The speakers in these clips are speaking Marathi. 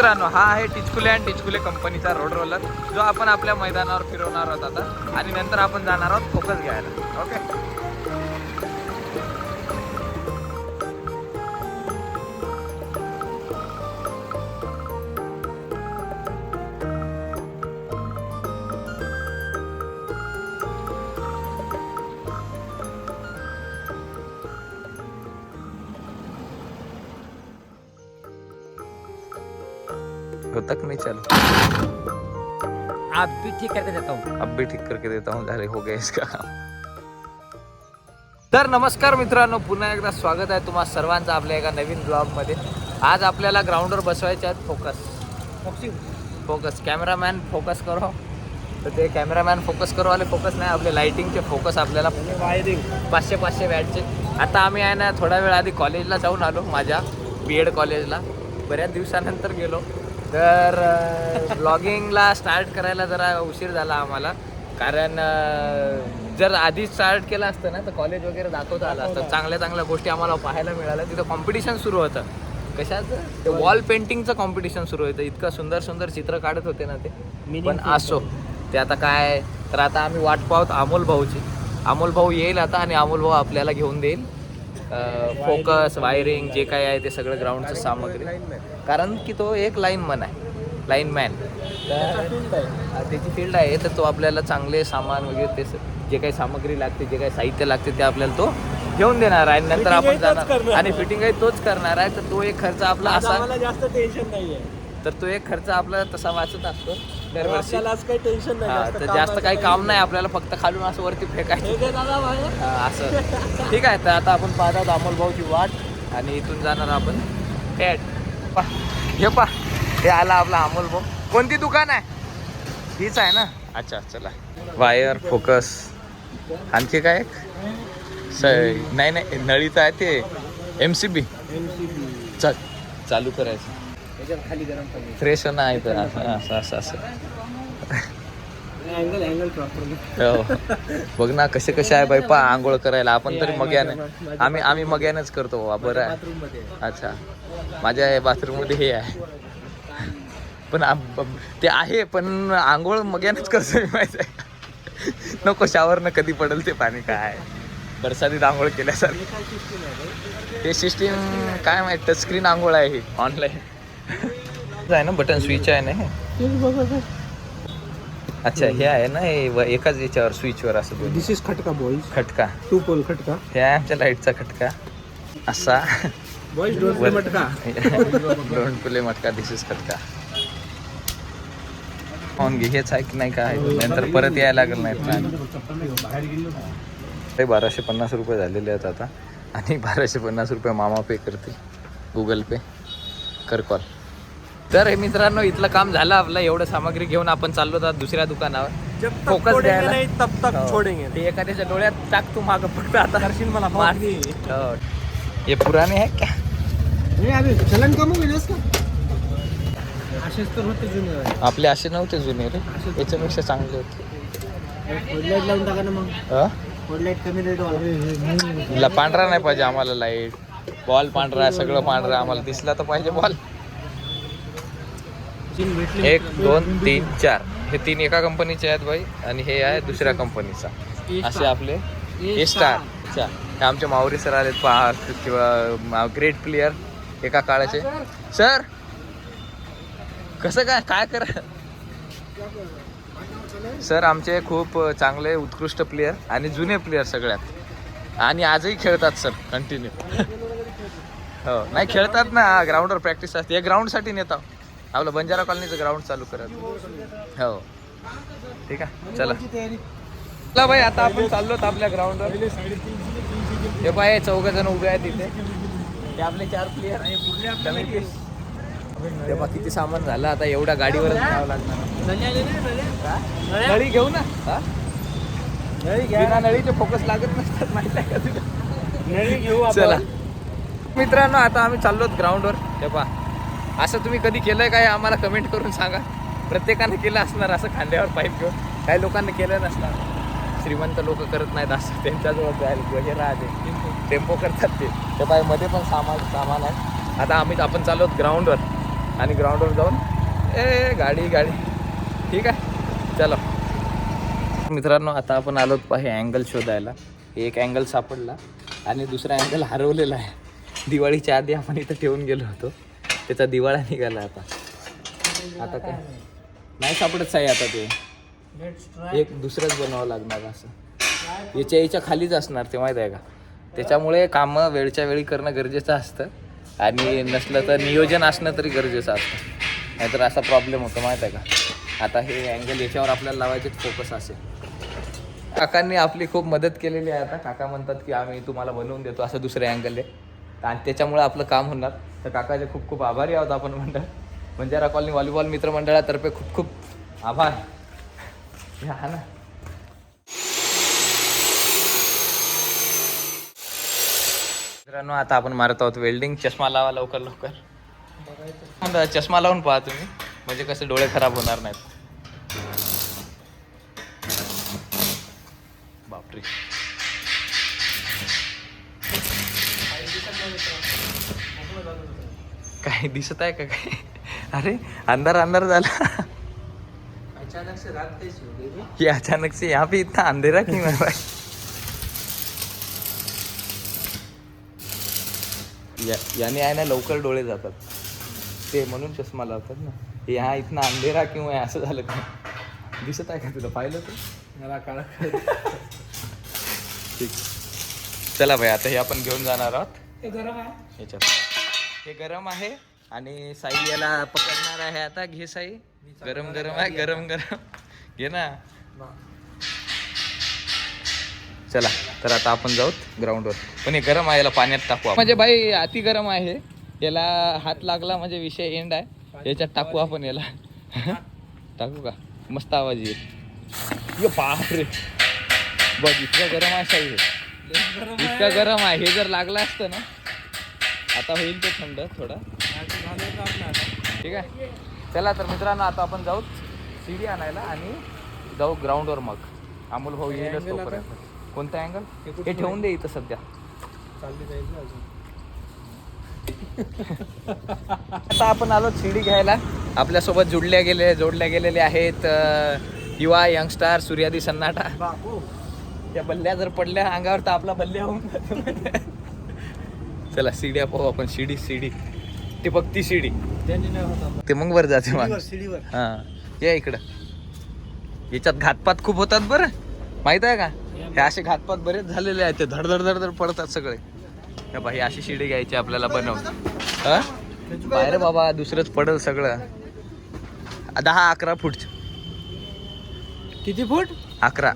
मित्रांनो हा आहे टिचकुले अँड टिचकुले कंपनीचा रोड रोलर जो आपण आपल्या मैदानावर फिरवणार आहोत आता. आणि नंतर आपण जाणार आहोत फोकस घ्यायला. ओके होता कि नहीं चलो। आप भी ठीक करके देता हूँ। अब भी ठीक करके देता हूँ झाले हो गया इसका काम। तर नमस्कार मित्रांनो पुन्हा एकदा स्वागत आहे तुम्हा सर्वांचं आपल्या एका नवीन ब्लॉगमध्ये. आज आपल्याला ग्राउंडवर बसवायचे आहेत फोकस फोकस कॅमेरामॅन फोकस करो. तर ते कॅमेरामॅन फोकस करो आले फोकस नाही आपले लाइटिंगचे फोकस आपल्याला वायरिंग पाचशे पाचशे वॅटचे आता आम्ही आहे ना थोड्या वेळ आधी कॉलेजला जाऊन आलो माझ्या बी एड कॉलेजला बऱ्याच दिवसानंतर गेलो. तर ब्लॉगिंगला स्टार्ट करायला जरा उशीर झाला आम्हाला. कारण जर आधी स्टार्ट केलं असतं ना तर कॉलेज वगैरे दाखवता आलं असतं. चांगल्या चांगल्या गोष्टी आम्हाला पाहायला मिळाल्या. तिथं कॉम्पिटिशन सुरू होतं. कशाचं? ते वॉल पेंटिंगचं कॉम्पिटिशन सुरू होतं. इतकं सुंदर सुंदर चित्र काढत होते ना ते. पण असो. ते आता काय? तर आता आम्ही वाट पाहत अमोल भाऊची. अमोल भाऊ येईल आता आणि अमोल भाऊ आपल्याला घेऊन देईल. फोकस वायरिंग जे काय आहे ते सगळं ग्राउंडचं सामग्री. कारण की तो एक लाईनमन आहे. लाईनमॅन त्याची फील्ड आहे. तर तो आपल्याला चांगले सामान वगैरे ते जे काही सामग्री लागते जे काही साहित्य लागते ते आपल्याला तो घेऊन देणार आहे. नंतर आपण जाणार. आणि फिटिंग आहे तोच करणार आहे. तर तो एक खर्च आपला असा जास्त टेन्शन नाहीये. तर तो एक खर्च आपला तसा वाचत असतो. दरवर्षी. आपल्याला आज काही टेन्शन हा नाही तर जास्त काही काम नाही. आपल्याला फक्त खालून असं वरती फेकायचं. असं. ठीक आहे. तर आता आपण पाहतात अमोल भाऊची वाट. आणि इथून जाणार आपण थेट पा. हे पा. हे आला आपला अमोल भाऊ. कोणती दुकान आहे? हीच आहे ना? अच्छा चला. Wire focus. आणखी काय एक? स नाही नाही नळीचं आहे ते. एम सी बी चल चालू करायचं. फ्रेश नाही तर. असं असं असं असं. अँगल अँगल प्रॉपर हो. बघ ना कसे कसे आहे बाई पा आंघोळ करायला. आपण तरी मग्याने. आम्ही आम्ही मग्यानेच करतो बाबा बरं आहे. अच्छा. माझ्या बाथरूममध्ये हे आहे. पण ते आहे पण आंघोळ मग्यानेच करतो मी माहिती आहे नको शावरनं कधी पडेल ते पाणी काय? बरसातीत आंघोळ केल्यासारखी. ते सिस्टीम काय माहीत टच स्क्रीन आंघोळ आहे ही ऑनलाईन आहे ना बटन स्विच आहे ना हे? अच्छा हे आहे ना हे व- एकाच याच्यावर स्विचवर असं दोन्ही. दिस इज खटका बॉईज खटका. टू पोल खटका. हे आहे आमच्या लाईटचा खटका. असा. Boys don't matka. Don't play matka this is खटका. ऑन घे हेच आहे की नाही काय? नंतर परत यायला लागेल नाही ते बाराशे पन्नास रुपये झालेले आहेत आता. आणि बाराशे पन्नास रुपये मामा पे करते गुगल पे. कर कॉल तर हे मित्रांनो इथलं काम झालं आपलं. एवढं सामग्री घेऊन आपण चाललो होतो दुसऱ्या दुकानावर. छोडेंगे द्यायला. नाही तब तक हो. छोडेंगे ते एखाद्याच्या डोळ्यात टाक तू मागं फक्त आता. करशील मला हो. हे पुराणे आहे क्या नाही अरे चलन कम होईल का? असेच तर होते जुने. आपले असे नव्हते जुने रे. याच्यापेक्षा चांगले होते. लाइट लावून टाका ना मग. अ? लाइट कमी रेट वाला ला पांढरा नाही पाहिजे आम्हाला लाइट बॉल पांढरा सगळं पांढरं. आम्हाला दिसला तर पाहिजे बॉल एक दोन तीन चार. हे तीन एका कंपनीचे आहेत भाई आणि हे आहे दुसऱ्या कंपनीचा. असे आपले ए स्टार हे आमचे माऊरी सर आलेत पहा किंवा ग्रेट प्लेयर एका काळाचे. सर कसं काय काय करा? सर आमचे खूप चांगले उत्कृष्ट प्लेयर आणि जुने प्लेयर सगळ्यात. आणि आजही खेळतात सर कंटिन्यू हो. नाही खेळतात ना. ग्राउंडवर प्रॅक्टिस असते. या ग्राउंडसाठी नेता. आपलं बंजारा कॉलनीचं ग्राउंड चालू करत. हो. ठीक आहे चला. चला भाई आता आपण चाललो आपल्या ग्राउंडवर हे पाय चौघ जण उभे आहेत तिथे ते आपले चार प्लेयर बा किती सामान झालं. आता एवढ्या लागणार. नळी घेऊ ना? बिना नळीचे फोकस लागत नसतात माहिती आहे का तुला? नळी घेऊ चला. मित्रांनो आता आम्ही चाललो ग्राउंडवर हे पा असं तुम्ही कधी केलं आहे काय? आम्हाला कमेंट करून सांगा. प्रत्येकाने केलं असणार असं खांद्यावर पाईप घेऊन. काही लोकांनी केलं नसणार. श्रीमंत लोक करत नाहीत असं त्यांच्याजवळ जायला हे राहते. टेम्पो करतात ते. त्या पायमध्ये पण सामान सामान आहे. आता आम्ही आपण चाललो ग्राउंडवर. आणि ग्राउंडवर जाऊन ए गाडी गाडी. ठीक आहे. चलो. मित्रांनो आता आपण आलो पाहे अँगल शोधायला. एक अँगल सापडला. आणि दुसरा अँगल हरवलेला आहे. दिवाळीच्या आधी आपण इथं ठेवून गेलो होतो. त्याचा दिवाळा निघाला आता. आता काय? नाही सापडत साई आता ते. एक दुसरंच बनवावं लागणार असं. याच्या याच्या खालीच असणार ते माहीत आहे का? त्याच्यामुळे कामं वेळच्या वेळी करणं गरजेचं असतं. आणि नसलं तर नियोजन असणं तरी गरजेचं असतं. नाहीतर असा प्रॉब्लेम होतो माहीत आहे का? आता हे अँगल याच्यावर आपल्याला लावायचे फोकस असेल. काकांनी आपली खूप मदत केलेली आहे आता. काका म्हणतात की आम्ही तुम्हाला बनवून देतो असं दुसरे अँगल आहे. आणि त्याच्यामुळे आपलं काम होणार. तर काकाचे खूप खूप आभारी आहोत आपण मंडळ. बंजारा कॉलनी व्हॉलीबॉल मित्रमंडळातर्फे खूप खूप आभार. हा ना. मित्रांनो आता आपण मारत आहोत वेल्डिंग चष्मा लावा लवकर लवकर. चष्मा लावून पहा तुम्ही. म्हणजे कसे डोळे खराब होणार नाहीत. बापरे. काय दिसत आहे का काय? अरे अंधार अंधार झाला. अचानक से रात कैसी हो गई? ये अचानक से यहाँ पे इतना अंधेरा क्यों है भाई या याने आहे ना लवकर डोळे जातात. ते म्हणून चष्मा लावतात ना. यहाँ इतना अंधेरा क्यों आहे? असं झालं का? दिसत आहे का तुला? पाहिलं तू? मला काळा ठीक. चला भाई आता हे आपण घेऊन जाणार आहोत. ते गरम आहे. हे गरम आहे आणि साई याला पकडणार आहे आता. घे साई. गरम गरम आहे गरम गरम. घे ना. चला तर आता आपण जाऊत ग्राउंडवर पण हे गरम आहे याला पाण्यात टाकू. म्हणजे भाई अति गरम आहे. याला हात लागला म्हणजे विषय एंड आहे. याच्यात टाकू आपण याला. टाकू का? मस्त आवाज येईल. ये बापरे. बघ इतकं गरम आहे साई. हे इतकं गरम आहे. हे जर लागलं असतं ना आता होईल ते थंड थोडा. ठीक आहे? चला तर मित्रांनो आता आपण जाऊ सीडी आणायला आणि जाऊ ग्राउंडवर मग. अमोल भाऊ येईलच तोपर्यंत. कोणता अँगल हे ठेवून दे इथं सध्या. आता आपण आलो सीडी घ्यायला. आपल्यासोबत जुडल्या गेले जोडल्या गेलेले आहेत युवा यंगस्टार सूर्यादी सन्नाटा. त्या बल्ल्या जर पडल्या अंगावर तर आपला बल्ल्या होऊन. चला सीड्या पाहू आपण. सीडी सीडी ते फक्त ती आपण. ते मग वर जाते माणूस शिडीवर हा. या इकडं. याच्यात घातपात खूप होतात बरं. माहीत आहे का? हे असे घातपात बरेच झालेले आहेत. ते धडधड धडधड पडतात सगळे. हे बाई अशी शिडी घ्यायची आपल्याला बनवून. बाहेर बाबा दुसरंच पडल सगळं. दहा अकरा फूट किती फूट? अकरा.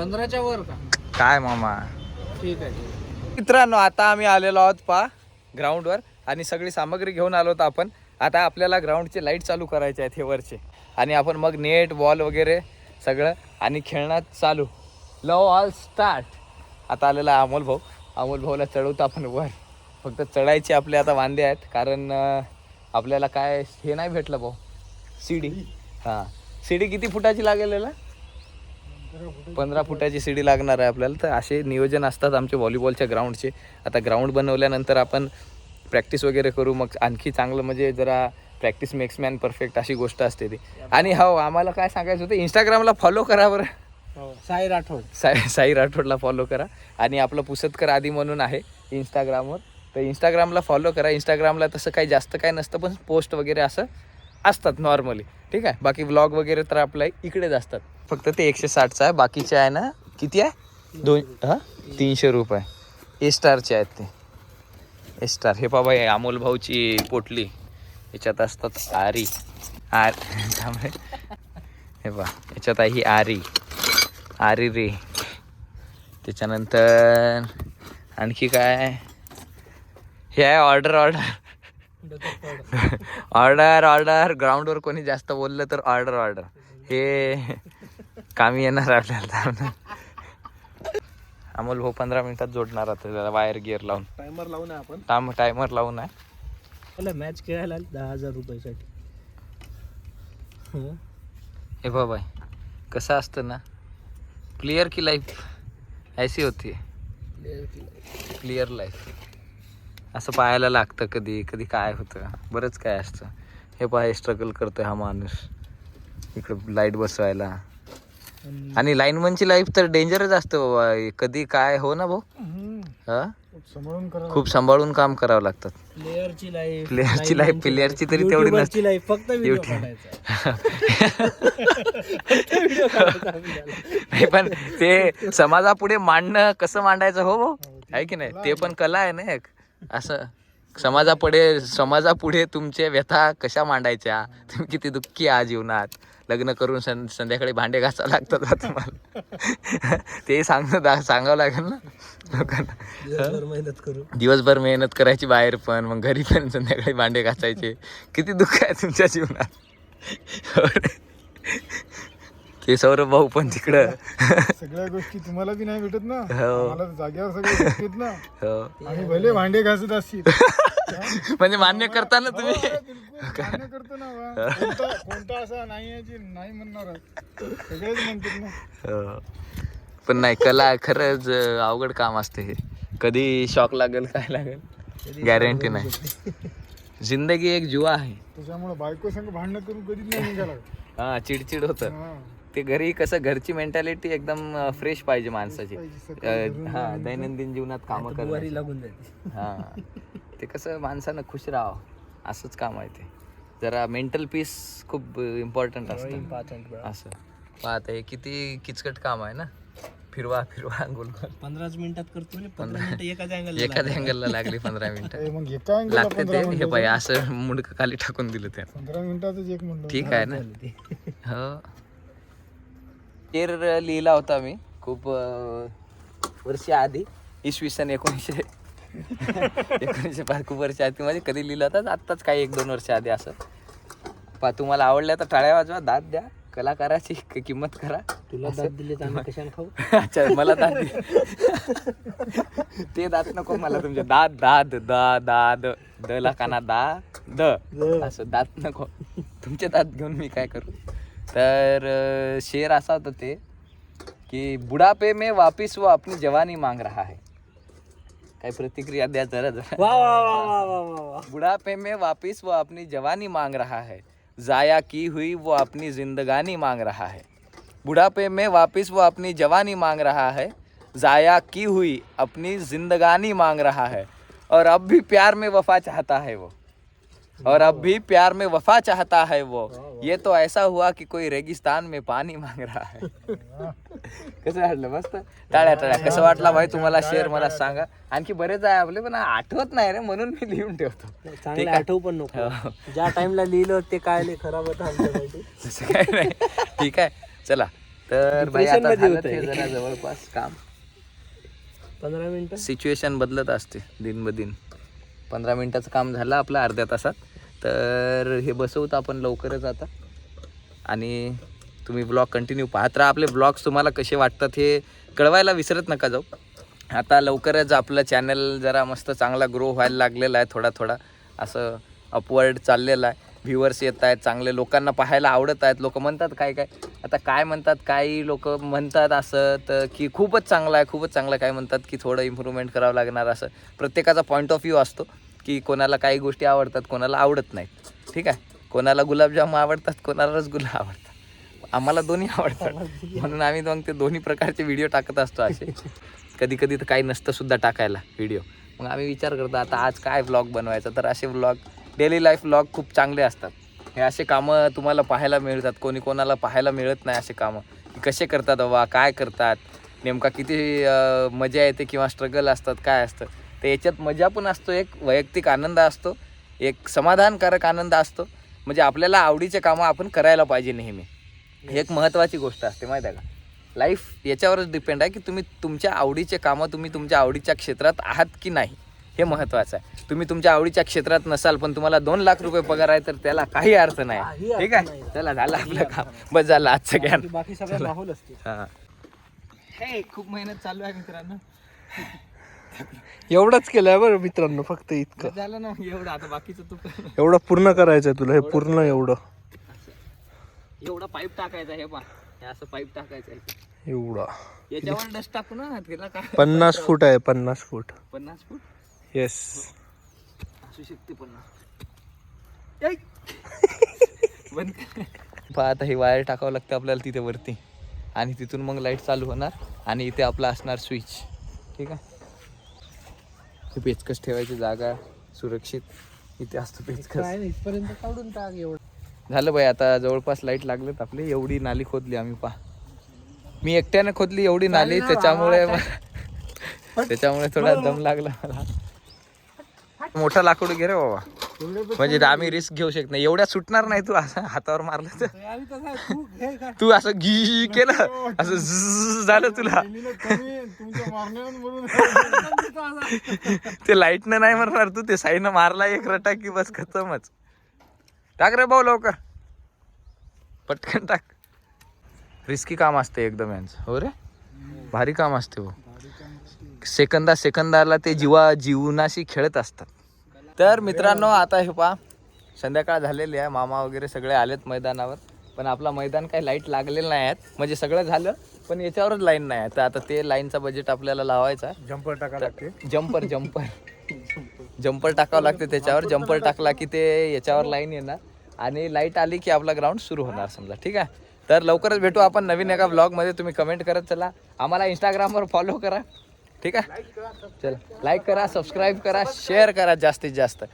पंधराच्या वर का? काय मामा? ठीक आहे. मित्रांनो आता आम्ही आलेलो आहोत पा ग्राउंडवर आणि सगळी सामग्री घेऊन आलो होतो आपण. आता आपल्याला ग्राउंडचे लाइट चालू करायचे आहेत हे वरचे. आणि आपण मग नेट बॉल वगैरे सगळं आणि खेळण्यात चालू. लव ऑल स्टार्ट आता आलेला अमोल भाऊ. अमोल भाऊला चढवतो आपण वर. फक्त चढायचे आपले आता वांदे आहेत कारण आपल्याला काय हे नाही भेटलं भाऊ. सीडी हां. सीडी किती फुटाची लागेल याला? पंधरा फुटाची सीडी लागणार आहे आपल्याला. तर असे नियोजन असतात आमचे व्हॉलीबॉलच्या ग्राउंडचे. आता ग्राउंड बनवल्यानंतर आपण प्रॅक्टिस वगैरे करू. मग आणखी चांगलं म्हणजे जरा प्रॅक्टिस मेक्स मॅन परफेक्ट अशी गोष्ट असते ती. आणि हो आम्हाला काय सांगायचं होतं इंस्टाग्रामला फॉलो करा बरं. हो. साई राठोड. साई साई राठोडला फॉलो करा. आणि आपलं पुसतकर आदी म्हणून आहे इंस्टाग्रामवर तर इंस्टाग्रामला फॉलो करा. इंस्टाग्रामला तसं काही जास्त काय नसतं पण पोस्ट वगैरे असं असतात नॉर्मली ठीक आहे? बाकी व्लॉग वगैरे तर आपल्या इकडेच असतात. फक्त ते एकशे साठचं आहे. बाकीचे आहे ना किती आहे? दोन हां? तीनशे रुपये. ए स्टारचे आहेत ते. ए स्टार हे बाबा हे अमोल भाऊची पोटली. याच्यात असतात आरी. आर त्यामुळे हे बा याच्यात आहे ही आरी. आरी रे. त्याच्यानंतर आणखी काय हे आहे ऑर्डर ऑर्डर ऑर्डर ऑर्डर ग्राउंडवर कोणी जास्त बोललं तर ऑर्डर ऑर्डर हे कामी येणार आपल्याला. अमोल भाऊ पंधरा मिनिटात जोडणार आता त्याला वायर गिअर लावून. टायमर लावून आहे आपण. टाम टायमर लावून आहे. मला मॅच खेळायला दहा हजार रुपयासाठी. हं? हे बाबा कसं असतं ना क्लिअर की लाईफ ऐसी होती. क्लिअर लाईफ असं पाहायला लागतं कधी कधी काय होतं. बरंच काय असतं. हे पहा स्ट्रगल करतोय हा माणूस. इकडे लाइट बसवायला. आणि- लाईनमनची लाईफ तर डेंजरच असते बाबा. कधी काय हो ना भाऊ. हा? खूप सांभाळून काम करावं लागतात. प्लेयरची लाईफ प्लेयरची लाईफ प्लेयरची तरी तेवढी नसते. लाईफ फक्त. नाही पण ते समाजापुढे मांडणं कसं मांडायचं हो भाऊ? आहे की नाही? ते पण कला आहे ना एक. असं समाजापुढे समाजापुढे तुमचे व्यथा कशा मांडायच्या? तुम्ही किती दुःखी आहात जीवनात. लग्न करून सं संध्याकाळी भांडे घासा लागतात बा तुम्हाला ते सांग सांगावं लागेल ना लोकांना. दिवसभर मेहनत करू. दिवसभर मेहनत करायची बाहेर पण मग घरी पण संध्याकाळी भांडे घासायचे. किती दुःख आहे तुमच्या जीवनात. ते सौरभ भाऊ पण तिकडं. सगळ्या गोष्टी तुम्हाला बी नाही भेटत ना. हो. मला जाग्यावर सगळे भेटतात ना. हो. आणि भले भांडे घासत असतील. म्हणजे मान्य करता ना तुम्ही? हो, मान्य करतो ना बा. कोणता कोणता असा नाही आहे जे नाही म्हणणार सगळेच म्हणतात ना. हो. पण नाही कला खरंच अं, अवघड काम असते हे. कधी शॉक लागेल काय लागेल? गॅरंटी नाही. जिंदगी एक जुआ आहे. त्याच्यामुळे बायको संग भांडणं करून कधीच नाही निघाला हा चिडचिड होतं. हा. ते घरी कसं घरची मेंटॅलिटी एकदम फ्रेश पाहिजे माणसाची. पाहिजे, सकाळी अं, हा दैनंदिन जीवनात कामं बुवारी करण्याची लागून जाते. हा. ते कसं माणसानं खुश राहावं. असंच काम आहे ते. जरा मेंटल पीस खूप इम्पॉर्टंट असतं. इम्पॉर्टंट असं. पाहत आहे किती किचकट काम आहे ना? फिरवा फिरवा गोल गोल. पंधराच मिनिटात करतो मिनिटं एखाद्या अँगलला लागली. पंधरा मिनिटं. लागते ते? हे मिनिटं पाय असं मुंडक खाली टाकून दिलं ते पंधरा मिनिटातच एक म्हणलं ठीक आहे ना? हो. शेर लिहिला होता मी खूप वर्ष आधी इसवी सन एकोणीसशे एकोणीसशे पाच खूप वर्ष आधी म्हणजे कधी लिहिला होता? आत्ताच काही एक दोन वर्ष आधी असं. पा तुम्हाला आवडल्या तर टाळ्या वाजवा दाद द्या. कलाकाराची किंमत करा. तुला दात दिले कशाने खाऊ? अच्छा मला दाद दे. ते दात नको मला तुमचे दाद दाद दा दाद. द ला काना दा. द. असं दात नको. तुमचे दात घेऊन मी काय करू? तर शेर असा होता ते की बुढापे में वापिस वो अपनी जवानी मांग रहा है. काय प्रतिक्रिया द्या जरा जरा वाह वाह वाह वाह वाह वाह वाह। बुढ़ापे में वापिस वो अपनी जवानी मांग रहा है। जाया की हुई वो अपनी जिंदगानी मांग रहा है। बुढ़ापे में वापिस वो अपनी जवानी मांग रहा है। जाया की हुई अपनी जिंदगानी मांग रहा है। और अब भी प्यार में वफा चाहता है वो। और अब भी प्यार में वफा चाहता है वो। ये तो ऐसा हुआ कि कोई रेगिस्तान में पाणी मांग रहा है। कसं वाटलं? मस्त? टाळ्या टाळ्या. कसं वाटला भाई तुम्हाला शेअर मला सांगा? आणखी बरेच आहे आपले पण आठवत नाही रे म्हणून मी लिहून ठेवतो. ठीक चांगलं आहे. आठवू पण नको. हो. ज्या टाइमला लिहिलं ते काय लय खराब होतं आमच्यासाठी. तसं काय नाही. ठीक आहे. चला. तर भाई Depression आता मध्ये झालं होतंय. ते जरा जवळपास काम. पंधरा मिनिटं? सिच्युएशन बदलत असते दिन ब दिन. पंधरा मिनटाचं काम झालं आपलं अर्ध्या तासात. तर हे बसवतो आपण लवकरच आता. आणि तुम्ही ब्लॉग कंटिन्यू पाहत राहा. आपले ब्लॉग्स तुम्हाला कसे वाटतात हे कळवायला विसरत नका जाऊ. आता लवकरच आपलं चॅनल जरा मस्त चांगला ग्रो व्हायला लागलेला आहे थोडा थोडा. असं अपवर्ड चाललेला आहे. व्ह्युअर्स येत आहेत चांगले लोकांना पाहायला आवडत आहेत. लोक म्हणतात काय काय? आता काय म्हणतात काही लोक म्हणतात असं तर की खूपच चांगलं आहे खूपच चांगलं आहे. काय म्हणतात की थोडं इम्प्रूव्हमेंट करावं लागणार असं. प्रत्येकाचा पॉईंट ऑफ व्ह्यू असतो की कोणाला काही गोष्टी आवडतात कोणाला आवडत नाहीत. ठीक आहे? कोणाला गुलाबजाम आवडतात कोणाला रसगुल्ला आवडतात. आम्हाला दोन्ही आवडतात. म्हणून आम्ही मग ते दोन्ही प्रकारचे व्हिडिओ टाकत असतो असे. कधी कधी तर काही नसतं सुद्धा टाकायला व्हिडिओ मग आम्ही विचार करतो आता आज काय ब्लॉग बनवायचा? तर असे ब्लॉग डेली लाईफ व्लॉग खूप चांगले असतात. हे असे कामं तुम्हाला पाहायला मिळतात. कोणी कोणाला पाहायला मिळत नाही असे कामं. कसे करतात बाबा काय करतात? नेमका किती मजा येते किंवा स्ट्रगल असतात काय असतं? तर याच्यात मजा पण असतो एक वैयक्तिक आनंद असतो एक समाधानकारक आनंद असतो. म्हणजे आपल्याला आवडीचे कामं आपण करायला पाहिजे नेहमी. ही एक महत्त्वाची गोष्ट असते माहीत आहे का? लाईफ याच्यावरच डिपेंड आहे की तुम्ही तुमच्या आवडीचे कामं तुम्ही तुमच्या आवडीच्या क्षेत्रात आहात की नाही. हे महत्त्वाचं आहे. तुम्ही तुमच्या आवडीच्या क्षेत्रात नसाल पण तुम्हाला दोन लाख रुपये पगार आहे तर त्याला काही अर्थ नाही. ठीक आहे? नाही. चला झालं आपलं काम. बस झालं आजचं ज्ञान. बाकी- सगळं माहोल असते. हा. हे खूप मेहनत चालू आहे मित्रांनो. एवढंच केलंय बरं मित्रांनो फक्त इतकं. झालं ना एवढं. आता बाकीचं तू कर. एवढं पूर्ण करायचंय तुला हे पूर्ण एवढं एवढा. पाईप टाकायचा हे पा हे असं पाईप टाकायचं आहे. एवढं. याच्यावर डस्ट टाकू ना तिला काय? पन्नास फूट आहे पन्नास फूट. पन्नास फूट? येस कर. पहा आता ही वायर टाकावं लागतं आपल्याला तिथे वरती. आणि तिथून मग लाइट चालू होणार. आणि इथे आपला असणार स्विच ठीक आहे? हे पेचकस ठेवायची जागा सुरक्षित. इथे असतो पेचकस इथपर्यंत काढून टाक एवढं. झालं बाई आता जवळपास लाइट लागलेत आपली. एवढी नाली खोदली आम्ही पा मी एकट्याने खोदली एवढी नाली त्याच्यामुळे त्याच्यामुळे थोडा दम लागला मला. मोठा लाकूड घे रे बाबा. म्हणजे आम्ही रिस्क घेऊ शकत नाही. एवढ्या सुटणार नाही तू असं हातावर मारलं तर. तू घे का? तू असं घी केलं. असं झालं तुला. ते लाईटनं नाही मारणार तू ते साईनं मारला एक रटा की बस खतमच. टाक रे भाऊ लवकर. पटकन टाक. रिस्की काम असते एकदम यांचं. हो रे? भारी काम असते हो सेकंदा सेकंदाला ते जीवा जीवनाशी खेळत असतात. तर मित्रांनो आता हे पहा संध्याकाळ झालेली आहे. मामा वगैरे सगळे आलेत मैदानावर. पण आपला मैदान काही लाइट लागलेलं नाही आहेत म्हणजे सगळं झालं पण याच्यावरच लाईन नाही आहे. तर आता ते लाईनचा बजेट आपल्याला लावायचा आहे. जंपर टाका लागते. जम्पर जम्पर जम्पर टाकावं लागते त्याच्यावर. जम्पर टाकला की ते याच्यावर लाईन येणार. आणि लाइट आली की आपला ग्राउंड सुरू होणार समजा. ठीक आहे? तर लवकरच भेटू आपण नवीन एका ब्लॉगमध्ये तुम्ही कमेंट करत चला. आम्हाला इंस्टाग्रामवर फॉलो करा. ठीक आहे? चला. लाईक करा सबस्क्राईब करा शेअर करा जास्तीत जास्त.